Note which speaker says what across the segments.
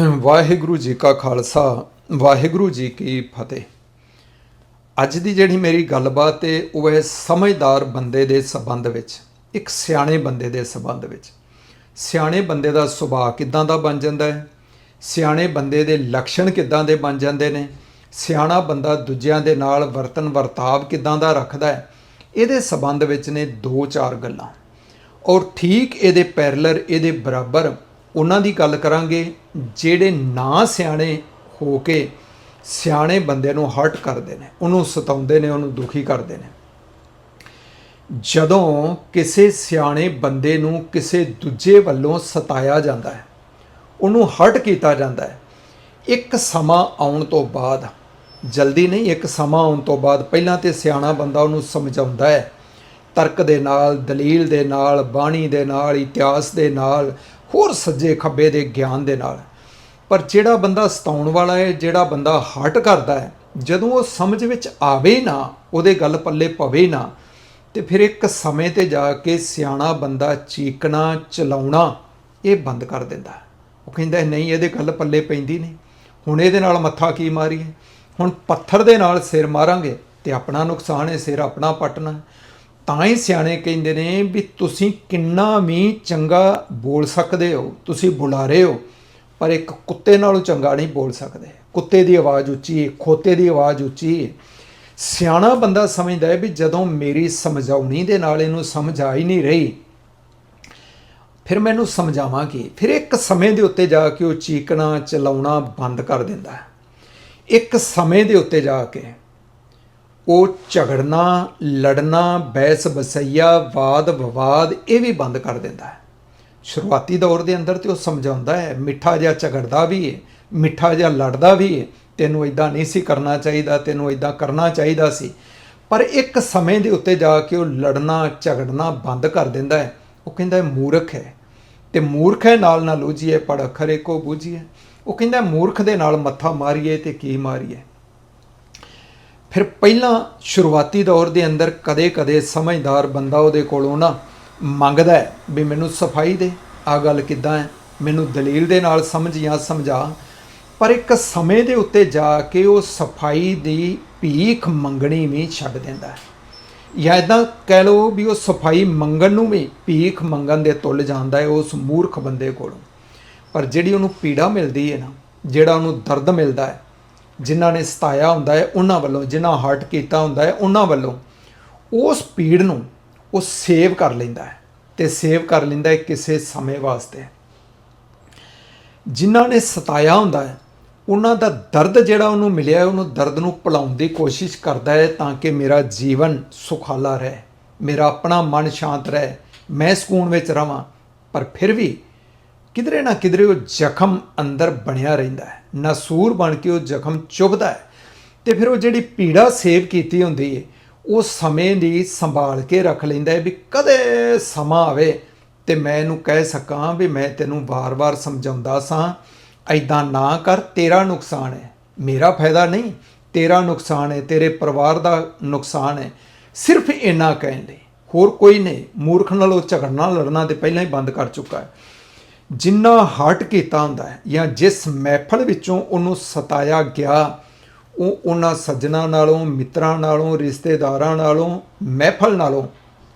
Speaker 1: ਵਾਹਿਗੁਰੂ ਜੀ ਕਾ ਖਾਲਸਾ, ਵਾਹਿਗੁਰੂ ਜੀ ਕੀ ਫਤਿਹ। ਅੱਜ ਦੀ ਜਿਹੜੀ ਮੇਰੀ ਗੱਲਬਾਤ ਹੈ ਉਹ ਹੈ ਸਮਝਦਾਰ ਬੰਦੇ ਦੇ ਸਬੰਧ ਵਿੱਚ, ਇੱਕ ਸਿਆਣੇ ਬੰਦੇ ਦੇ ਸਬੰਧ ਵਿੱਚ। ਸਿਆਣੇ ਬੰਦੇ ਦਾ ਸੁਭਾਅ ਕਿੱਦਾਂ ਦਾ ਬਣ ਜਾਂਦਾ ਹੈ? ਸਿਆਣੇ ਬੰਦੇ ਦੇ ਲੱਛਣ ਕਿੱਦਾਂ ਦੇ ਬਣ ਜਾਂਦੇ ਨੇ? ਸਿਆਣਾ ਬੰਦਾ ਦੂਜਿਆਂ ਦੇ ਨਾਲ ਵਰਤਨ ਵਰਤਾਵ ਕਿੱਦਾਂ ਦਾ ਰੱਖਦਾ ਹੈ? ਇਹਦੇ ਸਬੰਧ ਵਿੱਚ ਨੇ ਦੋ ਚਾਰ ਗੱਲਾਂ। ਔਰ ਠੀਕ ਇਹਦੇ ਪੈਰਲਰ, ਇਹਦੇ ਬਰਾਬਰ ਉਹਨਾਂ ਦੀ ਗੱਲ ਕਰਾਂਗੇ, ਜਿਹੜੇ ਨਾ ਸਿਆਣੇ ਹੋ ਕੇ ਸਿਆਣੇ ਬੰਦੇ ਨੂੰ ਹਰਟ ਕਰਦੇ ਨੇ, ਉਹਨੂੰ ਸਤਾਉਂਦੇ ਨੇ, ਉਹਨੂੰ ਦੁਖੀ ਕਰਦੇ ਨੇ। ਜਦੋਂ ਕਿਸੇ ਸਿਆਣੇ ਬੰਦੇ ਨੂੰ ਕਿਸੇ ਦੂਜੇ ਵੱਲੋਂ ਸਤਾਇਆ ਜਾਂਦਾ ਹੈ, ਉਹਨੂੰ ਹਰਟ ਕੀਤਾ ਜਾਂਦਾ ਹੈ, ਇੱਕ ਸਮਾਂ ਆਉਣ ਤੋਂ ਬਾਅਦ, ਜਲਦੀ ਨਹੀਂ, ਇੱਕ ਸਮਾਂ ਆਉਣ ਤੋਂ ਬਾਅਦ ਪਹਿਲਾਂ ਤੇ ਸਿਆਣਾ ਬੰਦਾ ਉਹਨੂੰ ਸਮਝਾਉਂਦਾ ਹੈ, ਤਰਕ ਦੇ ਨਾਲ, ਦਲੀਲ ਦੇ ਨਾਲ, ਬਾਣੀ ਦੇ ਨਾਲ, ਇਤਿਹਾਸ ਦੇ ਨਾਲ ਹੋਰ ਸੱਜੇ ਖੱਬੇ ਦੇ ਗਿਆਨ ਦੇ ਨਾਲ। ਪਰ ਜਿਹੜਾ ਬੰਦਾ ਸਤਾਉਣ ਵਾਲਾ ਹੈ, ਜਿਹੜਾ ਬੰਦਾ ਹਟ ਕਰਦਾ ਹੈ, ਜਦੋਂ ਉਹ ਸਮਝ ਵਿੱਚ ਆਵੇ ਨਾ, ਉਹਦੇ ਗੱਲ ਪੱਲੇ ਪਵੇ ਨਾ, ਤੇ ਫਿਰ ਇੱਕ ਸਮੇਂ ਤੇ ਜਾ ਕੇ ਸਿਆਣਾ ਬੰਦਾ ਚੀਕਣਾ, ਚਲਾਉਣਾ, ਇਹ ਬੰਦ ਕਰ ਦਿੰਦਾ ਉਹ ਕਹਿੰਦਾ, ਨਹੀਂ, ਇਹਦੇ ਗੱਲ ਪੱਲੇ ਪੈਂਦੀ ਨਹੀਂ। ਹੁਣ ਇਹਦੇ ਨਾਲ ਮੱਥਾ ਕੀ ਮਾਰੀਏ? ਹੁਣ ਪੱਥਰ ਦੇ ਨਾਲ ਸਿਰ ਮਾਰਾਂਗੇ ਤੇ ਆਪਣਾ ਨੁਕਸਾਨ ਹੈ, ਸਿਰ ਆਪਣਾ ਪਟਣਾ ਤਾਂ ਹੀ ਸਿਆਣੇ ਕਹਿੰਦੇ ਨੇ ਵੀ ਤੁਸੀਂ ਕਿੰਨਾ ਵੀ ਚੰਗਾ ਬੋਲ ਸਕਦੇ ਹੋ, ਤੁਸੀਂ ਬੁਲਾਰੇ ਹੋ, ਪਰ ਇੱਕ ਕੁੱਤੇ ਨਾਲੋਂ ਚੰਗਾ ਨਹੀਂ ਬੋਲ ਸਕਦੇ। ਕੁੱਤੇ ਦੀ ਆਵਾਜ਼ ਉੱਚੀ ਹੈ ਖੋਤੇ ਦੀ ਆਵਾਜ਼ ਉੱਚੀ ਹੈ ਸਿਆਣਾ ਬੰਦਾ ਸਮਝਦਾ ਹੈ ਵੀ ਜਦੋਂ ਮੇਰੀ ਸਮਝਾਉਣੀ ਦੇ ਨਾਲ ਇਹਨੂੰ ਸਮਝ ਆ ਹੀ ਨਹੀਂ ਰਹੀ, ਫਿਰ ਮੈਨੂੰ ਸਮਝਾਵਾਂਗੇ ਫਿਰ ਇੱਕ ਸਮੇਂ ਦੇ ਉੱਤੇ ਜਾ ਕੇ ਉਹ ਚੀਕਣਾ, ਚਲਾਉਣਾ ਬੰਦ ਕਰ ਦਿੰਦਾ ਹੈ। ਇੱਕ ਸਮੇਂ ਦੇ ਉੱਤੇ ਜਾ ਕੇ ਉਹ ਝਗੜਨਾ, ਲੜਨਾ, ਬਹਿਸ ਬਸਈਆ ਵਾਦ, ਵਿਵਾਦ, ਇਹ ਵੀ ਬੰਦ ਕਰ ਦਿੰਦਾ ਹੈ। ਸ਼ੁਰੂਆਤੀ ਦੌਰ ਦੇ ਅੰਦਰ ਤੇ ਉਹ ਸਮਝਾਉਂਦਾ ਹੈ, ਮਿੱਠਾ ਜਿਹਾ ਝਗੜਦਾ ਵੀ ਹੈ ਮਿੱਠਾ ਜਿਹਾ ਲੜਦਾ ਵੀ ਹੈ ਤੈਨੂੰ ਇਦਾਂ ਨਹੀਂ ਸੀ ਕਰਨਾ ਚਾਹੀਦਾ, ਤੈਨੂੰ ਇਦਾਂ ਕਰਨਾ ਚਾਹੀਦਾ ਸੀ। ਪਰ ਇੱਕ ਸਮੇਂ ਦੇ ਉੱਤੇ ਜਾ ਕੇ ਉਹ ਲੜਨਾ, ਝਗੜਨਾ ਬੰਦ ਕਰ ਦਿੰਦਾ ਹੈ। ਉਹ ਕਹਿੰਦਾ ਇਹ ਮੂਰਖ ਹੈ। ਤੇ ਮੂਰਖ ਹੈ, ਨਾਲ ਨਾ ਲੂਜੀਏ ਪੜ ਅਖਰੇ ਕੋ ਬੂਝੀਏ। ਉਹ ਕਹਿੰਦਾ ਮੂਰਖ ਦੇ ਨਾਲ ਮੱਥਾ ਮਾਰੀਏ ਤੇ ਕੀ ਮਾਰੀਏ? ਫਿਰ ਪਹਿਲਾਂ ਸ਼ੁਰੂਆਤੀ ਦੌਰ ਦੇ ਅੰਦਰ ਕਦੇ-ਕਦੇ ਸਮਝਦਾਰ ਬੰਦਾ ਉਹਦੇ ਕੋਲੋਂ ਨਾ ਮੰਗਦਾ ਹੈ ਵੀ ਮੈਨੂੰ ਸਫ਼ਾਈ ਦੇ ਆ ਗੱਲ ਕਿੱਦਾਂ ਹੈ, ਮੈਨੂੰ ਦਲੀਲ ਦੇ ਨਾਲ ਸਮਝ ਜਾਂ ਸਮਝਾ। ਪਰ ਇੱਕ ਸਮੇਂ ਦੇ ਉੱਤੇ ਜਾ ਕੇ ਉਹ ਸਫ਼ਾਈ ਦੀ ਭੀਖ ਮੰਗਣੀ ਵੀ ਛੱਡ ਦਿੰਦਾ ਹੈ। ਜਾਂ ਇਦਾਂ ਕਹਿ ਲਓ ਵੀ ਉਹ ਸਫ਼ਾਈ ਮੰਗਣ ਨੂੰ ਵੀ ਭੀਖ ਮੰਗਣ ਦੇ ਤੁੱਲ ਜਾਂਦਾ ਹੈ ਉਸ ਮੂਰਖ ਬੰਦੇ ਕੋਲੋਂ। ਪਰ ਜਿਹੜੀ ਉਹਨੂੰ ਪੀੜਾ ਮਿਲਦੀ ਹੈ ਨਾ, ਜਿਹੜਾ ਉਹਨੂੰ ਦਰਦ ਮਿਲਦਾ ਹੈ ਜਿਨ੍ਹਾਂ ਨੇ ਸਤਾਇਆ ਹੁੰਦਾ ਹੈ, ਉਹਨਾਂ ਵੱਲੋਂ, ਜਿਨ੍ਹਾਂ ਹਰਟ ਕੀਤਾ ਹੁੰਦਾ ਹੈ, ਉਹਨਾਂ ਵੱਲੋਂ ਉਸ ਪੀੜ ਨੂੰ ਉਹ ਸੇਵ ਕਰ ਲੈਂਦਾ ਹੈ ਤੇ ਸੇਵ ਕਰ ਲੈਂਦਾ ਹੈ ਕਿਸੇ ਸਮੇਂ ਵਾਸਤੇ। ਜਿਨ੍ਹਾਂ ਨੇ ਸਤਾਇਆ ਹੁੰਦਾ ਹੈ, ਉਹਨਾਂ ਦਾ ਦਰਦ ਜਿਹੜਾ ਉਹਨੂੰ ਮਿਲਿਆ ਉਹਨੂੰ ਦਰਦ ਨੂੰ ਭੁਲਾਉਣ ਦੀ ਕੋਸ਼ਿਸ਼ ਕਰਦਾ ਹੈ ਤਾਂ ਕਿ ਮੇਰਾ ਜੀਵਨ ਸੁਖਾਲਾ ਰਹੇ, ਮੇਰਾ ਆਪਣਾ ਮਨ ਸ਼ਾਂਤ ਰਹੇ, ਮੈਂ ਸਕੂਨ ਵਿੱਚ ਰਵਾਂ, ਪਰ ਫਿਰ ਵੀ ਕਿਧਰੇ ਨਾ ਕਿਧਰੇ ਉਹ ਜ਼ਖਮ ਅੰਦਰ ਬਣਿਆ ਰਹਿੰਦਾ ਹੈ। ਨਸੂਰ ਬਣ ਕੇ ਉਹ ਜ਼ਖਮ ਚੁਭਦਾ ਹੈ। ਤੇ ਫਿਰ ਉਹ ਜਿਹੜੀ ਪੀੜਾ ਸੇਵ ਕੀਤੀ ਹੁੰਦੀ ਹੈ ਉਹ ਸਮੇਂ ਦੀ ਸੰਭਾਲ ਕੇ ਰੱਖ ਲੈਂਦਾ ਹੈ ਵੀ ਕਦੇ ਸਮਾਂ ਆਵੇ ਤੇ ਮੈਂ ਇਹਨੂੰ ਕਹਿ ਸਕਾਂ ਵੀ ਮੈਂ ਤੈਨੂੰ ਵਾਰ-ਵਾਰ ਸਮਝਾਉਂਦਾ ਸਾਂ ਐਦਾਂ ਨਾ ਕਰ, ਤੇਰਾ ਨੁਕਸਾਨ ਹੈ। ਮੇਰਾ ਫਾਇਦਾ ਨਹੀਂ, ਤੇਰਾ ਨੁਕਸਾਨ ਹੈ, ਤੇਰੇ ਪਰਿਵਾਰ ਦਾ ਨੁਕਸਾਨ ਹੈ। ਸਿਰਫ ਇੰਨਾ ਕਹਿਣ ਲਈ ਹੋਰ ਕੋਈ ਨਹੀਂ। ਮੂਰਖ ਨਾਲ ਉਹ ਝਗੜਨਾ, ਲੜਨਾ ਤੇ ਪਹਿਲਾਂ ਹੀ ਬੰਦ ਕਰ ਚੁੱਕਾ ਹੈ। ਜਿੰਨਾ ਹਰਟ ਕੀਤਾ ਹੁੰਦਾ ਹੈ, ਜਾਂ ਜਿਸ ਮਹਿਫਲ ਵਿੱਚੋਂ ਉਹਨੂੰ ਸਤਾਇਆ ਗਿਆ, ਉਹ ਉਹਨਾਂ ਸੱਜਣਾ ਨਾਲੋਂ, ਮਿੱਤਰਾਂ ਨਾਲੋਂ, ਰਿਸ਼ਤੇਦਾਰਾਂ ਨਾਲੋਂ, ਮਹਿਫਲ ਨਾਲੋਂ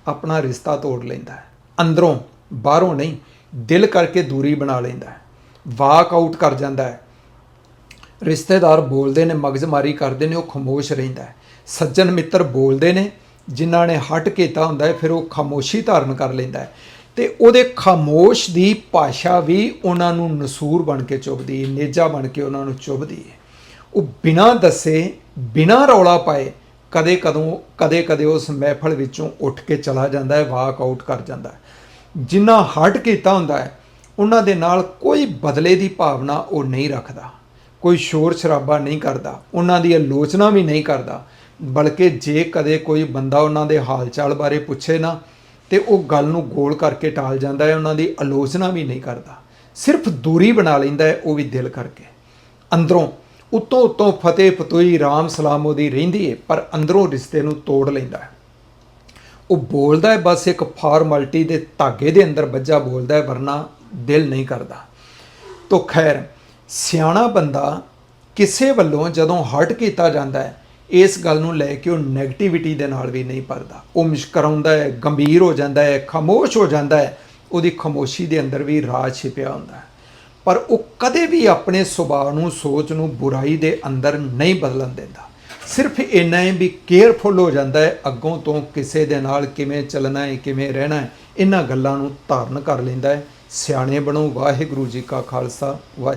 Speaker 1: ਆਪਣਾ ਰਿਸ਼ਤਾ ਤੋੜ ਲੈਂਦਾ ਹੈ। ਅੰਦਰੋਂ, ਬਾਹਰੋਂ ਨਹੀਂ, ਦਿਲ ਕਰਕੇ ਦੂਰੀ ਬਣਾ ਲੈਂਦਾ ਹੈ। ਵਾਕ ਆਊਟ ਕਰ ਜਾਂਦਾ ਹੈ। ਰਿਸ਼ਤੇਦਾਰ ਬੋਲਦੇ ਨੇ, ਮਗਜ਼ਮਾਰੀ ਕਰਦੇ ਨੇ, ਉਹ ਖਾਮੋਸ਼ ਰਹਿੰਦਾ ਹੈ। ਸੱਜਣ ਮਿੱਤਰ ਬੋਲਦੇ ਨੇ, ਜਿਨ੍ਹਾਂ ਨੇ ਹਟ ਕੀਤਾ ਹੁੰਦਾ ਹੈ, ਫਿਰ ਉਹ ਖਾਮੋਸ਼ੀ ਧਾਰਨ ਕਰ ਲੈਂਦਾ ਹੈ। ਤੇ ਉਹਦੇ ਖਾਮੋਸ਼ ਦੀ ਭਾਸ਼ਾ ਵੀ ਉਹਨਾਂ ਨੂੰ ਨਸੂਰ ਬਣ ਕੇ ਚੁਭਦੀ, ਨੇਜਾ ਬਣ ਕੇ ਉਹਨਾਂ ਨੂੰ ਚੁਭਦੀ ਹੈ। ਉਹ ਬਿਨਾਂ ਦੱਸੇ, ਬਿਨਾਂ ਰੌਲਾ ਪਾਏ ਕਦੇ ਕਦੋਂ, ਕਦੇ ਕਦੇ ਉਸ ਮਹਿਫਲ ਵਿੱਚੋਂ ਉੱਠ ਕੇ ਚਲਾ ਜਾਂਦਾ ਹੈ, ਵਾਕ ਆਊਟ ਕਰ ਜਾਂਦਾ ਹੈ। ਜਿਨ੍ਹਾਂ ਹਟ ਕੀਤਾ ਹੁੰਦਾ ਹੈ, ਉਹਨਾਂ ਦੇ ਨਾਲ ਕੋਈ ਬਦਲੇ ਦੀ ਭਾਵਨਾ ਉਹ ਨਹੀਂ ਰੱਖਦਾ। ਕੋਈ ਸ਼ੋਰ ਸ਼ਰਾਬਾ ਨਹੀਂ ਕਰਦਾ, ਉਹਨਾਂ ਦੀ ਆਲੋਚਨਾ ਵੀ ਨਹੀਂ ਕਰਦਾ। ਬਲਕਿ ਜੇ ਕਦੇ ਕੋਈ ਬੰਦਾ ਉਹਨਾਂ ਦੇ ਹਾਲ ਚਾਲ ਬਾਰੇ ਪੁੱਛੇ ਨਾ ਤੇ ਉਹ ਗੱਲ ਨੂੰ ਗੋਲ ਕਰਕੇ ਟਾਲ ਜਾਂਦਾ ਹੈ, ਉਹਨਾਂ ਦੀ ਆਲੋਚਨਾ ਵੀ ਨਹੀਂ ਕਰਦਾ। ਸਿਰਫ ਦੂਰੀ ਬਣਾ ਲੈਂਦਾ ਹੈ, ਉਹ ਵੀ ਦਿਲ ਕਰਕੇ। ਅੰਦਰੋਂ ਉਤੋਂ ਉਤੋਂ ਫਤਿਹ ਫਤੋਈ ਰਾਮ ਸਲਾਮ ਉਹਦੀ ਰਹਿੰਦੀ ਹੈ ਪਰ ਅੰਦਰੋਂ ਰਿਸ਼ਤੇ ਨੂੰ ਤੋੜ ਲੈਂਦਾ ਹੈ। ਉਹ ਬੋਲਦਾ ਹੈ, ਬਸ ਇੱਕ ਫਾਰਮੈਲਿਟੀ ਦੇ ਧਾਗੇ ਦੇ ਅੰਦਰ ਬੱਜਾ ਬੋਲਦਾ ਹੈ, ਵਰਨਾ ਦਿਲ ਨਹੀਂ ਕਰਦਾ। ਤੋ ਖੈਰ, ਸਿਆਣਾ ਬੰਦਾ ਕਿਸੇ ਵੱਲੋਂ ਜਦੋਂ ਹਰਟ ਕੀਤਾ ਜਾਂਦਾ ਹੈ ਇਸ ਗੱਲ ਨੂੰ ਲੈ ਕੇ ਉਹ 네ਗੇਟਿਵਿਟੀ ਦੇ ਨਾਲ ਵੀ ਨਹੀਂ ਭਰਦਾ। ਉਹ ਮੁਸਕਰਾਉਂਦਾ ਹੈ, ਗੰਭੀਰ ਹੋ ਜਾਂਦਾ ਹੈ, ਖਾਮੋਸ਼ ਹੋ ਜਾਂਦਾ ਹੈ, ਉਹਦੀ ਖਾਮੋਸ਼ੀ ਦੇ ਅੰਦਰ ਵੀ ਰਾਜ ਛਿਪਿਆ ਹੁੰਦਾ ਹੈ। ਪਰ ਉਹ ਕਦੇ ਵੀ ਆਪਣੇ ਸੁਭਾਅ ਨੂੰ, ਸੋਚ ਨੂੰ ਬੁਰਾਈ ਦੇ ਅੰਦਰ ਨਹੀਂ ਬਦਲਣ ਦਿੰਦਾ। ਸਿਰਫ ਇੰਨਾ ਹੀ ਵੀ ਕੇਅਰਫੁਲ ਹੋ ਜਾਂਦਾ ਹੈ, ਅੱਗੋਂ ਤੋਂ ਕਿਸੇ ਦੇ ਨਾਲ ਕਿਵੇਂ ਚੱਲਣਾ ਹੈ, ਕਿਵੇਂ ਰਹਿਣਾ ਹੈ, ਇਹਨਾਂ ਗੱਲਾਂ ਨੂੰ ਧਾਰਨ ਕਰ ਲੈਂਦਾ ਹੈ। ਸਿਆਣੇ ਬਣੋ, ਵਾਹਿਗੁਰੂ ਜੀ ਕਾ ਖਾਲਸਾ, ਵਾਹਿ